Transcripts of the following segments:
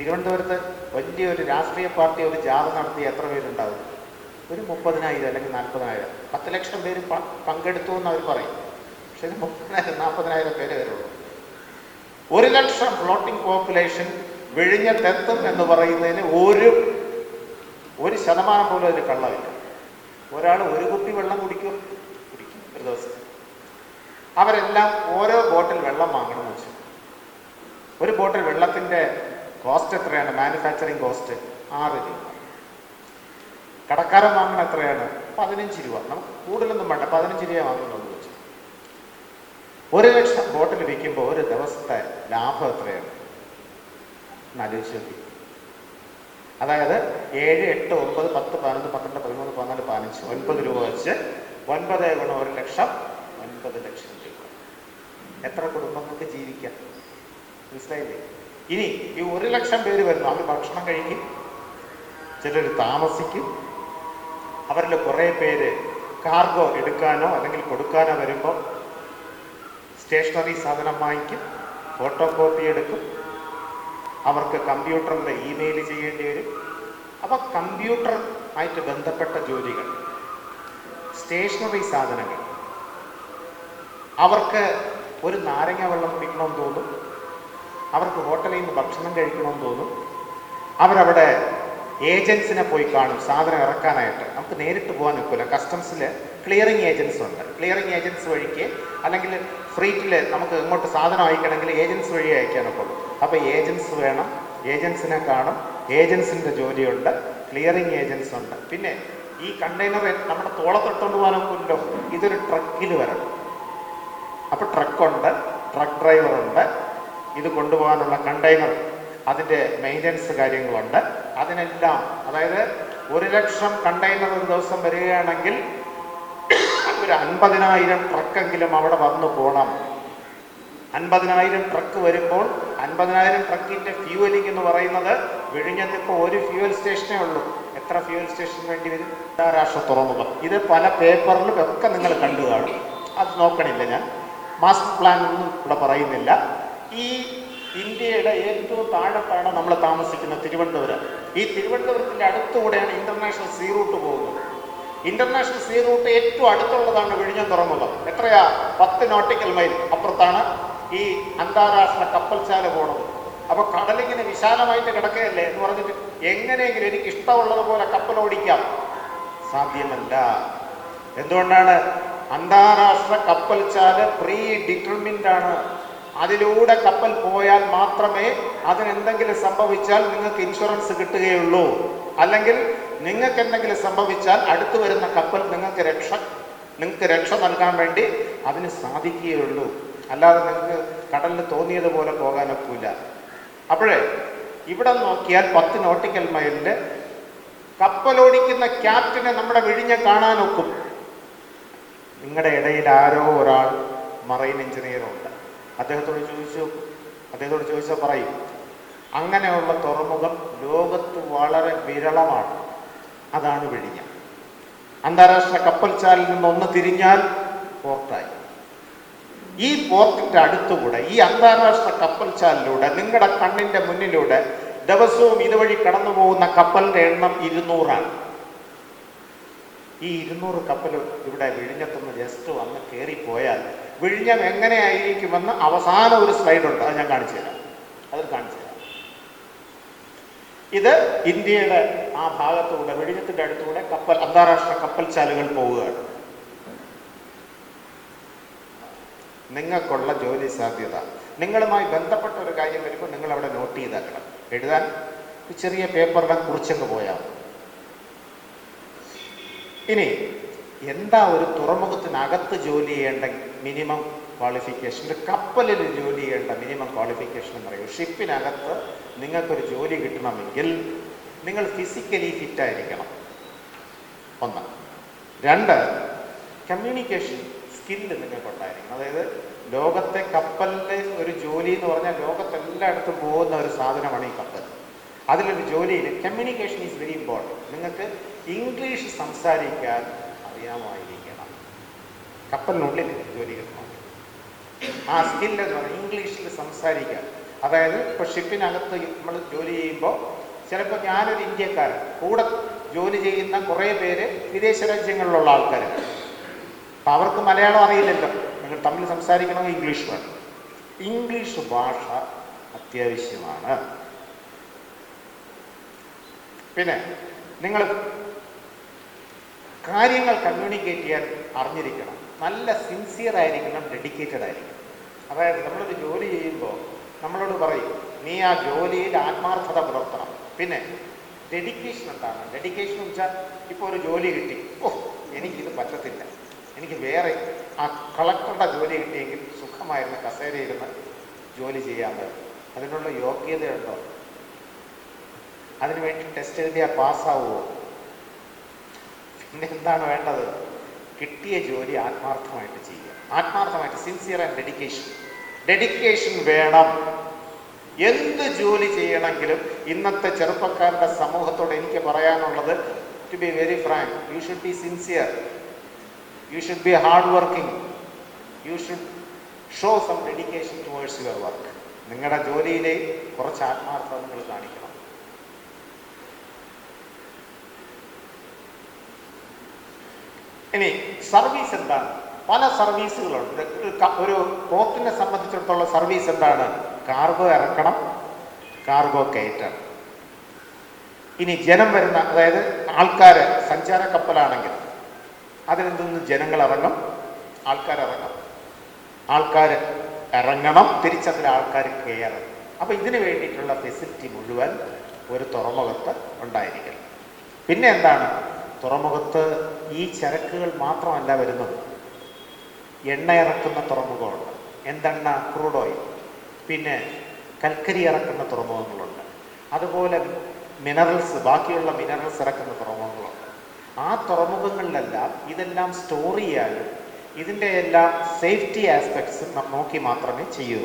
തിരുവനന്തപുരത്ത് വലിയൊരു രാഷ്ട്രീയ പാർട്ടി ഒരു ജാഥ നടത്തി എത്ര പേരുണ്ടാവും? ഒരു മുപ്പതിനായിരം അല്ലെങ്കിൽ നാൽപ്പതിനായിരം. പത്ത് ലക്ഷം പേര് പങ്കെടുത്തു എന്ന് അവർ പറയും. പക്ഷെ മുപ്പതിനായിരം നാൽപ്പതിനായിരം പേര് വരുള്ളൂ. ഒരു ലക്ഷം ഫ്ലോട്ടിംഗ് പോപ്പുലേഷൻ വിഴിഞ്ഞത്തെത്തും എന്ന് പറയുന്നതിന് ഒരു ഒരു ശതമാനം പോലും അതിന് കള്ളമില്ല. ഒരാൾ ഒരു കുപ്പി വെള്ളം കുടിക്കും? കുടിക്കും ഒരു ദിവസം. അവരെല്ലാം ഓരോ ബോട്ടിൽ വെള്ളം വാങ്ങണം എന്ന് വെച്ചു. ഒരു ബോട്ടിൽ വെള്ളത്തിന്റെ കോസ്റ്റ് എത്രയാണ്? മാനുഫാക്ചറിങ് കോസ്റ്റ് ആറ് രൂപ. കടക്കാരൻ വാങ്ങണ എത്രയാണ്? പതിനഞ്ച് രൂപ. നമുക്ക് കൂടുതലൊന്നും വേണ്ട. പതിനഞ്ച് രൂപ വാങ്ങുന്നുള്ളൂ വെച്ച് ഒരു ലക്ഷം ബോട്ടിൽ വിൽക്കുമ്പോൾ ഒരു ദിവസത്തെ ലാഭം എത്രയാണ്? നോക്കി. അതായത് ഏഴ് എട്ട് ഒമ്പത് പത്ത് പതിനൊന്ന് പന്ത്രണ്ട് പതിമൂന്ന് പതിനാല് പതിനഞ്ച് ഒൻപത് രൂപ വെച്ച് ഒൻപത് ഗുണം ഒരു ലക്ഷം ഒൻപത് ലക്ഷം രൂപ. എത്ര കുടുംബങ്ങൾക്ക് ജീവിക്കാം? മനസ്സിലായില്ലേ? ഇനി ഈ ഒരു ലക്ഷം പേര് വരുന്നു. അവർ ഭക്ഷണം കഴിക്കും. ചിലർ താമസിക്കും. അവരിൽ കുറേ പേര് കാർഗോ എടുക്കാനോ അല്ലെങ്കിൽ കൊടുക്കാനോ വരുമ്പോൾ സ്റ്റേഷനറി സാധനം വാങ്ങിക്കും ഫോട്ടോ കോപ്പി എടുക്കും. അവർക്ക് കമ്പ്യൂട്ടറിൽ ഇമെയിൽ ചെയ്യേണ്ടി വരും. അപ്പോൾ കമ്പ്യൂട്ടർ ആയിട്ട് ബന്ധപ്പെട്ട ജോലികൾ സ്റ്റേഷനറി സാധനങ്ങൾ. അവർക്ക് ഒരു നാരങ്ങ വെള്ളം കുടിക്കണമെന്ന് തോന്നും. അവർക്ക് ഹോട്ടലിൽ നിന്ന് ഭക്ഷണം കഴിക്കണമെന്ന് തോന്നും. അവരവിടെ ഏജൻസിനെ പോയി കാണും സാധനം ഇറക്കാനായിട്ട്. നമുക്ക് നേരിട്ട് പോകാൻ നിൽക്കില്ല കസ്റ്റംസിൽ ക്ലിയറിംഗ് ഏജൻസ് ഉണ്ട്. ക്ലിയറിംഗ് ഏജൻസ് വഴിക്ക് അല്ലെങ്കിൽ ഫ്രീറ്റിൽ നമുക്ക് ഇങ്ങോട്ട് സാധനം അയക്കണമെങ്കിൽ ഏജൻസ് വഴി അയക്കാനൊക്കെ ഉള്ളൂ അപ്പോൾ ഏജൻസ് വേണം. ഏജൻസിനെ കാണും. ഏജൻസിന്റെ ജോലിയുണ്ട്. ക്ലിയറിംഗ് ഏജൻസ് ഉണ്ട്. പിന്നെ ഈ കണ്ടെയ്നർ നമ്മുടെ തോളത്തെടുത്തോണ്ട് പോകാനൊക്കില്ലല്ലോ ഇതൊരു ട്രക്കിൽ വരണം. അപ്പോൾ ട്രക്കുണ്ട്. ട്രക്ക് ഡ്രൈവറുണ്ട്. ഇത് കൊണ്ടുപോകാനുള്ള കണ്ടെയ്നർ അതിന്റെ മെയിന്റനൻസ് കാര്യങ്ങളുണ്ട്. അതിനെല്ലാം അതായത് ഒരു ലക്ഷം കണ്ടെയ്നർ ഒരു ദിവസം വരികയാണെങ്കിൽ ഒരു അൻപതിനായിരം ട്രക്കെങ്കിലും അവിടെ വന്നു പോകണം. അൻപതിനായിരം ട്രക്ക് വരുമ്പോൾ അൻപതിനായിരം ട്രക്കിന്റെ ഫ്യൂവലിംഗ് എന്ന് പറയുന്നത് വിഴിഞ്ഞത്ത് ഇപ്പോൾ ഒരു ഫ്യൂവൽ സ്റ്റേഷനേ ഉള്ളൂ. എത്ര ഫ്യൂവൽ സ്റ്റേഷൻ വേണ്ടി വരും? അന്താരാഷ്ട്ര തുറമുഖം. ഇത് പല പേപ്പറിലും ഒക്കെ നിങ്ങൾ കണ്ടു കാണും. അത് നോക്കണില്ല ഞാൻ. മാസ്റ്റർ പ്ലാൻ ഒന്നും ഇവിടെ പറയുന്നില്ല. ഈ ഇന്ത്യയുടെ ഏറ്റവും താഴത്താണ് നമ്മൾ താമസിക്കുന്ന തിരുവനന്തപുരം. ഈ തിരുവനന്തപുരത്തിന്റെ അടുത്തുകൂടെയാണ് ഇന്റർനാഷണൽ സീ റൂട്ട് പോകുന്നത്. ഇന്റർനാഷണൽ സീ റൂട്ട് ഏറ്റവും അടുത്തുള്ളതാണ് വിഴിഞ്ഞം തുറമുഖം. എത്രയാ? പത്ത് നോട്ടിക്കൽ മൈൽ അപ്പുറത്താണ് ഈ അന്താരാഷ്ട്ര കപ്പൽശാല പോണത് അപ്പോൾ കടലിങ്ങനെ വിശാലമായിട്ട് കിടക്കുകയല്ലേ എന്ന് പറഞ്ഞിട്ട് എങ്ങനെയെങ്കിലും എനിക്ക് ഇഷ്ടമുള്ളതുപോലെ കപ്പൽ ഓടിക്കാം. സാധ്യമല്ല. എന്തുകൊണ്ടാണ്? അന്താരാഷ്ട്ര കപ്പൽശാല പ്രീ ഡിറ്റർമിൻഡ് ആണ് അതിലൂടെ കപ്പൽ പോയാൽ മാത്രമേ അതിനെന്തെങ്കിലും സംഭവിച്ചാൽ നിങ്ങൾക്ക് ഇൻഷുറൻസ് കിട്ടുകയുള്ളൂ. അല്ലെങ്കിൽ നിങ്ങൾക്ക് എന്തെങ്കിലും സംഭവിച്ചാൽ അടുത്തു വരുന്ന കപ്പൽ നിങ്ങൾക്ക് രക്ഷ നിങ്ങൾക്ക് രക്ഷ നൽകാൻ വേണ്ടി അതിന് സാധിക്കുകയുള്ളൂ. അല്ലാതെ നിങ്ങൾക്ക് കടലിൽ തോന്നിയതുപോലെ പോകാനൊക്കില്ല അപ്പോഴേ ഇവിടെ നോക്കിയാൽ പത്ത് നോട്ടിക്കൽ മൈലിൽ കപ്പലോടിക്കുന്ന ക്യാപ്റ്റനെ നമ്മുടെ വിഴിഞ്ഞ കാണാനൊക്കും. നിങ്ങളുടെ ഇടയിൽ ആരോ ഒരാൾ മറൈൻ എഞ്ചിനീയർ ഉണ്ട്. അദ്ദേഹത്തോട് ചോദിച്ചു അദ്ദേഹത്തോട് ചോദിച്ചാൽ പറയും അങ്ങനെയുള്ള തുറമുഖം ലോകത്ത് വളരെ വിരളമാണ്. അതാണ് വിഴിഞ്ഞ. അന്താരാഷ്ട്ര കപ്പൽ ചാലിൽ നിന്ന് ഒന്ന് തിരിഞ്ഞാൽ പോർട്ടായി. ഈ പോർട്ടിന്റെ അടുത്തുകൂടെ ഈ അന്താരാഷ്ട്ര കപ്പൽ ചാലിലൂടെ നിങ്ങളുടെ കണ്ണിന്റെ മുന്നിലൂടെ ദിവസവും ഇതുവഴി കടന്നു പോകുന്ന കപ്പലിന്റെ എണ്ണം ഇരുന്നൂറാണ്. ഈ ഇരുന്നൂറ് കപ്പൽ ഇവിടെ വിഴിഞ്ഞത്തുനിന്ന് ജസ്റ്റ് വന്ന് കയറിപ്പോയാൽ വിഴിഞ്ഞം എങ്ങനെയായിരിക്കുമെന്ന് അവസാന ഒരു സ്ലൈഡ് ഉണ്ട്. അത് ഞാൻ കാണിച്ചു തരാം. അത് കാണിച്ചു തരാം. ഇത് ഇന്ത്യയുടെ ആ ഭാഗത്തൂടെ വിഴിഞ്ഞത്തിന്റെ അടുത്തൂടെ കപ്പൽ അന്താരാഷ്ട്ര കപ്പൽ ചാലുകൾ പോവുകയാണ്. നിങ്ങൾക്കുള്ള ജോലി സാധ്യത. നിങ്ങളുമായി ബന്ധപ്പെട്ട ഒരു കാര്യം വരുമ്പോൾ നിങ്ങൾ അവിടെ നോട്ട് ചെയ്താക്കണം. എഴുതാൻ ചെറിയ പേപ്പറിനെ കുറിച്ചങ്ങ് പോയാൽ ഇനി എന്താ ഒരു തുറമുഖത്തിനകത്ത് ജോലി ചെയ്യേണ്ട മിനിമം ക്വാളിഫിക്കേഷൻ ഒരു കപ്പലിൽ ജോലി ചെയ്യേണ്ട മിനിമം ക്വാളിഫിക്കേഷൻ എന്ന് പറയും. ഷിപ്പിനകത്ത് നിങ്ങൾക്കൊരു ജോലി കിട്ടണമെങ്കിൽ നിങ്ങൾ ഫിസിക്കലി ഫിറ്റായിരിക്കണം ഒന്ന്. രണ്ട് കമ്മ്യൂണിക്കേഷൻ സ്കില്ല് നിങ്ങൾക്കുണ്ടായിരിക്കണം. അതായത് ലോകത്തെ കപ്പലിന്റെ ഒരു ജോലി എന്ന് പറഞ്ഞാൽ ലോകത്തെല്ലായിടത്തും പോകുന്ന ഒരു സാധനമാണ് ഈ കപ്പൽ. അതിലൊരു ജോലിയിൽ കമ്മ്യൂണിക്കേഷൻ ഈസ് വെരി ഇമ്പോർട്ടന്റ് നിങ്ങൾക്ക് ഇംഗ്ലീഷ് സംസാരിക്കാൻ അറിയാമായിരിക്കണം. കപ്പലിനുള്ളിൽ ജോലി കിട്ടണം ആ സ്കില്ല് ഇംഗ്ലീഷിൽ സംസാരിക്കുക. അതായത് ഇപ്പോൾ ഷിപ്പിനകത്ത് നമ്മൾ ജോലി ചെയ്യുമ്പോൾ ചിലപ്പോൾ ഞാനൊരു ഇന്ത്യക്കാരൻ കൂടെ ജോലി ചെയ്യുന്ന കുറേ പേര് വിദേശ രാജ്യങ്ങളിലുള്ള ആൾക്കാർ അപ്പം അവർക്ക് മലയാളം അറിയില്ലല്ലോ. നിങ്ങൾ തമ്മിൽ സംസാരിക്കണമെങ്കിൽ ഇംഗ്ലീഷ് വേണം. ഇംഗ്ലീഷ് ഭാഷ അത്യാവശ്യമാണ്. പിന്നെ നിങ്ങൾ കാര്യങ്ങൾ കമ്മ്യൂണിക്കേറ്റ് ചെയ്യാൻ അറിഞ്ഞിരിക്കണം. നല്ല സിൻസിയർ ആയിരിക്കണം ഡെഡിക്കേറ്റഡ് ആയിരിക്കണം. അതായത് നമ്മളൊരു ജോലി ചെയ്യുമ്പോൾ നമ്മളോട് പറയും നീ ആ ജോലിയിൽ ആത്മാർത്ഥത പുലർത്തണം. പിന്നെ ഡെഡിക്കേഷൻ എന്താണ്? ഡെഡിക്കേഷൻ എന്ന് വെച്ചാൽ ഇപ്പോൾ ഒരു ജോലി കിട്ടി. ഓ എനിക്കിത് പറ്റത്തില്ല. എനിക്ക് വേറെ ആ കളക്ടറുടെ ജോലി കിട്ടിയെങ്കിൽ സുഖമായിരുന്നു കസേരയിരുന്ന് ജോലി ചെയ്യാൻ അതിനുള്ള യോഗ്യതയുണ്ടോ? അതിനുവേണ്ടി ടെസ്റ്റ് എഴുതിയാൽ പാസ്സാവുമോ പിന്നെ എന്താണ് വേണ്ടത്? കിട്ടിയ ജോലി ആത്മാർത്ഥമായിട്ട് ചെയ്യുക. ആത്മാർത്ഥമായിട്ട് സിൻസിയർ ആൻഡ് ഡെഡിക്കേഷൻ ഡെഡിക്കേഷൻ വേണം. എന്ത് ജോലി ചെയ്യണമെങ്കിലും ഇന്നത്തെ ചെറുപ്പക്കാരുടെ സമൂഹത്തോട് എനിക്ക് പറയാനുള്ളത് to be very frank you should be sincere you should be hard working you should show some dedication towards your work നിങ്ങളുടെ ജോലിയിലെ കുറച്ച് ആത്മാർത്ഥത നിങ്ങൾ കാണിക്കണം. ഇനി സർവീസ് എന്താണ്? പല സർവീസുകളുണ്ട്. ഒരു പോത്തിനെ സംബന്ധിച്ചിടത്തോളം സർവീസ് എന്താണ്? കാർഗോ ഇറക്കണം. കാർഗോ കയറ്റണം. ഇനി ജനം വരുന്ന അതായത് ആൾക്കാർ സഞ്ചാര കപ്പലാണെങ്കിൽ അതിൽ നിന്ന് ജനങ്ങൾ ഇറങ്ങും. ആൾക്കാർ ഇറങ്ങും. ആൾക്കാർ ഇറങ്ങണം. തിരിച്ചതിൽ ആൾക്കാർ കയറണം അപ്പോൾ ഇതിനു വേണ്ടിയിട്ടുള്ള ഫെസിലിറ്റി മുഴുവൻ ഒരു തുറമുഖത്ത് ഉണ്ടായിരിക്കണം. പിന്നെ എന്താണ്? തുറമുഖത്ത് ഈ ചരക്കുകൾ മാത്രമല്ല വരുന്നത്. എണ്ണ ഇറക്കുന്ന തുറമുഖമുണ്ട്. എന്തെണ്ണ? Crude oil. പിന്നെ കൽക്കരി ഇറക്കുന്ന തുറമുഖങ്ങളുണ്ട്. അതുപോലെ മിനറൽസ് ബാക്കിയുള്ള മിനറൽസ് ഇറക്കുന്ന തുറമുഖങ്ങളുണ്ട്. ആ തുറമുഖങ്ങളിലെല്ലാം ഇതെല്ലാം സ്റ്റോർ ചെയ്യാനും ഇതിന്റെ എല്ലാം സേഫ്റ്റി ആസ്പെക്ട്സും നാം നോക്കി മാത്രമേ ചെയ്യൂ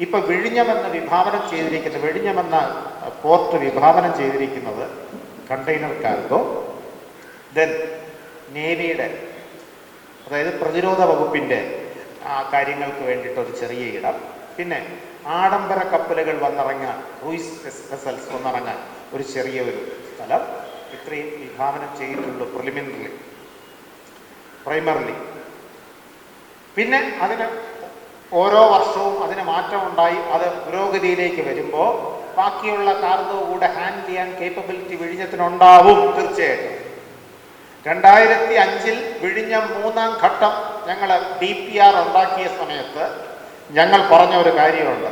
ഇപ്പൊ വിഴിഞ്ഞമെന്ന് വിഭാവനം ചെയ്തിരിക്കുന്ന വിഴിഞ്ഞമെന്ന പോർട്ട് വിഭാവനം ചെയ്തിരിക്കുന്നത് കണ്ടെയ്നർ കാർഗോ ദെൻ നേവിയുടെ അതായത് പ്രതിരോധ വകുപ്പിന്റെ കാര്യങ്ങൾക്ക് വേണ്ടിയിട്ട് ഒരു ചെറിയ ഇടം. പിന്നെ ആഡംബര കപ്പലുകൾ വന്നിറങ്ങാൻ ക്രൂയിസ് വെസൽസ് വന്നിറങ്ങാൻ ഒരു ചെറിയ ഒരു സ്ഥലം. ഇത്രയും വിഭാവനം ചെയ്തിട്ടുള്ളൂ പ്രിലിമിനറി പ്രൈമറിലി പിന്നെ അതിന് ഓരോ വർഷവും അതിന് മാറ്റമുണ്ടായി അത് പുരോഗതിയിലേക്ക് വരുമ്പോൾ ബാക്കിയുള്ള കാർഗോ കൂടെ ഹാൻഡിൽ ചെയ്യാൻ കേപ്പബിലിറ്റി വിഴിഞ്ഞത്തിനുണ്ടാവും തീർച്ചയായിട്ടും. രണ്ടായിരത്തി അഞ്ചിൽ വിഴിഞ്ഞ മൂന്നാം ഘട്ടം ഞങ്ങൾ ഡി പി ആർ ഉണ്ടാക്കിയ സമയത്ത് ഞങ്ങൾ പറഞ്ഞ ഒരു കാര്യമുണ്ട്.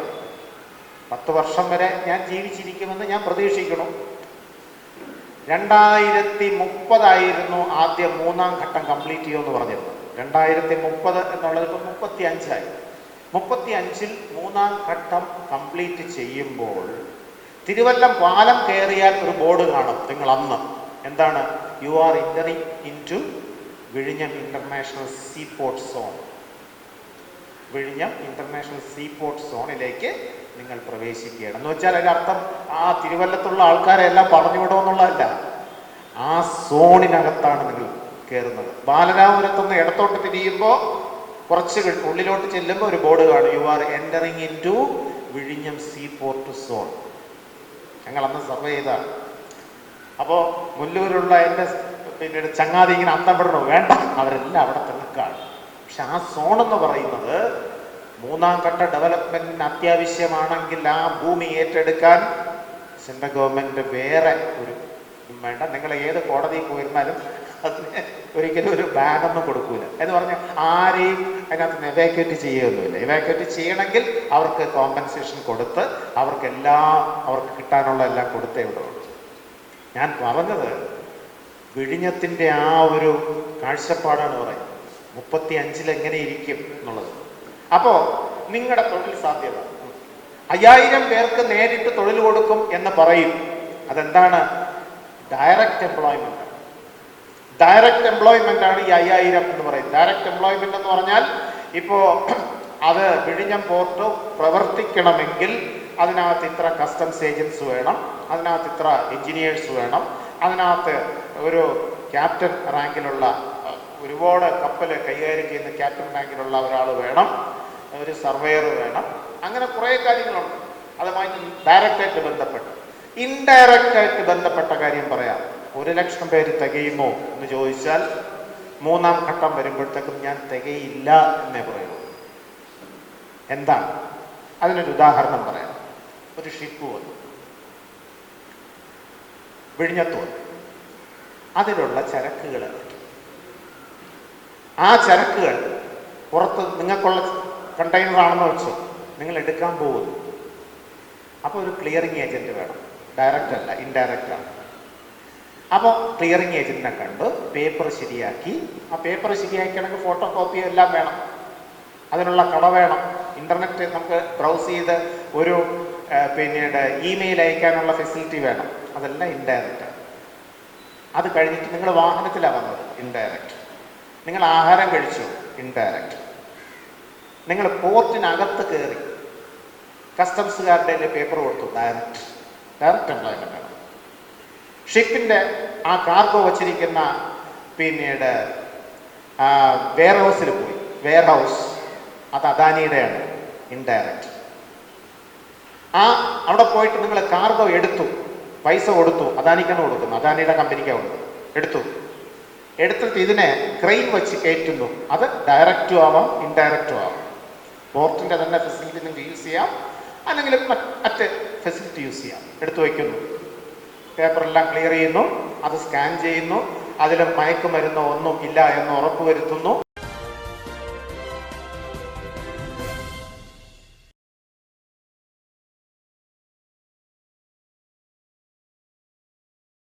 പത്ത് വർഷം വരെ ഞാൻ ജീവിച്ചിരിക്കുമെന്ന് ഞാൻ പ്രതീക്ഷിക്കണം രണ്ടായിരത്തി മുപ്പതായിരുന്നു ആദ്യ മൂന്നാം ഘട്ടം കംപ്ലീറ്റ് ചെയ്യുമെന്ന് പറഞ്ഞിരുന്നത്. രണ്ടായിരത്തി മുപ്പത് എന്നുള്ളത് ഇപ്പം മുപ്പത്തി അഞ്ചായി മുപ്പത്തി അഞ്ചിൽ മൂന്നാം ഘട്ടം കംപ്ലീറ്റ് ചെയ്യുമ്പോൾ തിരുവല്ലം പാലം കയറിയാൽ ഒരു ബോർഡ് കാണും നിങ്ങൾ അന്ന് എന്താണ്? യു ആർ ഇന്ററിങ് ഇൻ ടു വിഴിഞ്ഞം ഇന്റർനാഷണൽ സീ പോർട്ട് സോൺ വിഴിഞ്ഞം ഇന്റർനാഷണൽ സീ പോർട്ട് സോണിലേക്ക് നിങ്ങൾ പ്രവേശിക്കുകയാണ്. എന്ന് വെച്ചാൽ അതിന്റെ അർത്ഥം ആ തിരുവല്ലത്തുള്ള ആൾക്കാരെ എല്ലാം പറഞ്ഞു വിടുമെന്നുള്ളതല്ല ആ സോണിനകത്താണ് നിങ്ങൾ കയറുന്നത്. ബാലരാപുരത്തുനിന്ന് ഇടത്തോട്ട് തിരിയുമ്പോൾ കുറച്ച് ഉള്ളിലോട്ട് ചെല്ലുമ്പോൾ ഒരു ബോർഡ് കാണും. You are entering into വിഴിഞ്ഞം സീ പോർട്ട് സോൺ ഞങ്ങൾ അന്ന് സർവേ ചെയ്താണ് അപ്പോൾ മുല്ലൂരുള്ള എന്റെ പിന്നീട് ചങ്ങാതി ഇങ്ങനെ അന്തം വിടണോ? വേണ്ട. അവരെല്ലാം അവിടെ തെളുക്കാണ് കാണും. പക്ഷെ ആ സോൺ എന്ന് പറയുന്നത് മൂന്നാം ഘട്ട ഡെവലപ്മെന്റിന് അത്യാവശ്യമാണെങ്കിൽ ആ ഭൂമി ഏറ്റെടുക്കാൻ സെൻട്രൽ ഗവൺമെന്റ് വേറെ ഒരു വേണ്ട. നിങ്ങൾ ഏത് കോടതിയിൽ പോയിരുന്നാലും അതിന് ഒരിക്കലും ഒരു ബാഗൊന്നും കൊടുക്കൂല. എന്ന് പറഞ്ഞാൽ ആരെയും അതിനകത്ത് എവാക്യുവേറ്റ് ചെയ്യുകയൊന്നുമില്ല. എവാക്യുവേറ്റ് ചെയ്യണമെങ്കിൽ അവർക്ക് കോമ്പൻസേഷൻ കൊടുത്ത് അവർക്കെല്ലാം അവർക്ക് കിട്ടാനുള്ള എല്ലാം കൊടുത്തേ വിടുള്ളൂ ഞാൻ പറഞ്ഞത് വിഴിഞ്ഞത്തിന്റെ ആ ഒരു കാഴ്ചപ്പാടാണ് പറയുന്നത്. മുപ്പത്തി അഞ്ചിൽ എങ്ങനെ ഇരിക്കും എന്നുള്ളത്. അപ്പോൾ നിങ്ങളുടെ തൊഴിൽ സാധ്യത. അയ്യായിരം പേർക്ക് നേരിട്ട് തൊഴിൽ കൊടുക്കും എന്ന് പറയും. അതെന്താണ്? ഡയറക്റ്റ് എംപ്ലോയ്മെന്റ് ഡയറക്റ്റ് എംപ്ലോയ്മെന്റ് ആണ് ഈ അയ്യായിരം എന്ന് പറയുന്നത്. ഡയറക്റ്റ് എംപ്ലോയ്മെന്റ് എന്ന് പറഞ്ഞാൽ ഇപ്പോൾ അത് വിഴിഞ്ഞം പോർട്ട് പ്രവർത്തിക്കണമെങ്കിൽ അതിനകത്ത് ഇത്ര കസ്റ്റംസ് ഏജൻസ് വേണം അതിനകത്ത് ഇത്ര എഞ്ചിനീയേഴ്സ് വേണം അതിനകത്ത് ഒരു ക്യാപ്റ്റൻ റാങ്കിലുള്ള ഒരുപാട് കപ്പൽ കൈകാര്യം ചെയ്യുന്ന ക്യാപ്റ്റൻ റാങ്കിലുള്ള ഒരാൾ വേണം ഒരു സർവേയർ വേണം അങ്ങനെ കുറേ കാര്യങ്ങളുണ്ട്. അതുമായി ഡയറക്റ്റായിട്ട് ബന്ധപ്പെട്ട്. ഇൻഡയറക്റ്റായിട്ട് ബന്ധപ്പെട്ട കാര്യം പറയാം. ഒരു ലക്ഷം പേര് തികയുമോ എന്ന് ചോദിച്ചാൽ മൂന്നാം ഘട്ടം വരുമ്പോഴത്തേക്കും ഞാൻ തികയില്ല എന്നേ പറയുള്ളൂ. എന്താണ്? അതിനൊരു ഉദാഹരണം പറയാം. ഒരു ഷിപ്പ് വന്നു വിഴിഞ്ഞത്ത് അതിലുള്ള ചരക്കുകൾ ആ ചരക്കുകൾ പുറത്ത് നിങ്ങൾക്കുള്ള കണ്ടെയ്നർ ആണെന്ന് വെച്ചോ നിങ്ങൾ എടുക്കാൻ പോകുന്നു. അപ്പോൾ ഒരു ക്ലിയറിംഗ് ഏജന്റ് വേണം. ഡയറക്റ്റ് അല്ല ഇൻഡയറക്റ്റ് അപ്പോൾ ക്ലിയറിംഗ് ഏജന്റിനെ കണ്ട് പേപ്പർ ശരിയാക്കി. ആ പേപ്പർ ശരിയാക്കണമെങ്കിൽ ഫോട്ടോ കോപ്പി എല്ലാം വേണം. അതിനുള്ള കട വേണം. ഇന്റർനെറ്റ് നമുക്ക് ബ്രൗസ് ചെയ്ത് ഒരു പിന്നീട് ഇമെയിൽ അയക്കാനുള്ള ഫെസിലിറ്റി വേണം. അതെല്ലാം ഇൻഡയറക്റ്റ് അത് കഴിഞ്ഞിട്ട് നിങ്ങൾ വാഹനത്തിലാണ് വന്നത് ഇൻഡയറക്റ്റ് നിങ്ങൾ ആഹാരം കഴിച്ചു ഇൻഡയറക്റ്റ് നിങ്ങൾ പോർട്ടിനകത്ത് കയറി കസ്റ്റംസുകാരുടെ പേപ്പർ കൊടുത്തു ഡയറക്റ്റ് ഡയറക്റ്റ് എംപ്ലോയ്മെന്റ് ആണ്. ഷിപ്പിന്റെ ആ കാർഗോ വച്ചിരിക്കുന്ന പിന്നീട് വെയർ ഹൗസിൽ പോയി. വെയർ ഹൗസ് അത് അദാനിയുടെയാണ് ഇൻഡയറക്റ്റ് ആ അവിടെ പോയിട്ട് നിങ്ങൾ കാർഗോ എടുത്തു പൈസ കൊടുത്തു അദാനിക്കാണ് കൊടുക്കുന്നു അദാനിയുടെ കമ്പനിക്കാണ് കൊടുക്കുന്നു എടുത്തു. എടുത്തിട്ട് ഇതിനെ ക്രെയിൻ വെച്ച് കയറ്റുന്നു. അത് ഡയറക്റ്റും ആവാം ഇൻഡയറക്റ്റും ആവാം. പോർട്ടിന്റെ തന്നെ ഫെസിലിറ്റി നിങ്ങൾക്ക് യൂസ് ചെയ്യാം അല്ലെങ്കിൽ മറ്റ് ഫെസിലിറ്റി യൂസ് ചെയ്യാം. എടുത്തു വയ്ക്കുന്നു. പേപ്പറെല്ലാം ക്ലിയർ ചെയ്യുന്നു അത് സ്കാൻ ചെയ്യുന്നു അതിൽ മയക്കുമരുന്നോ ഒന്നും ഇല്ല എന്ന് ഉറപ്പുവരുത്തുന്നു.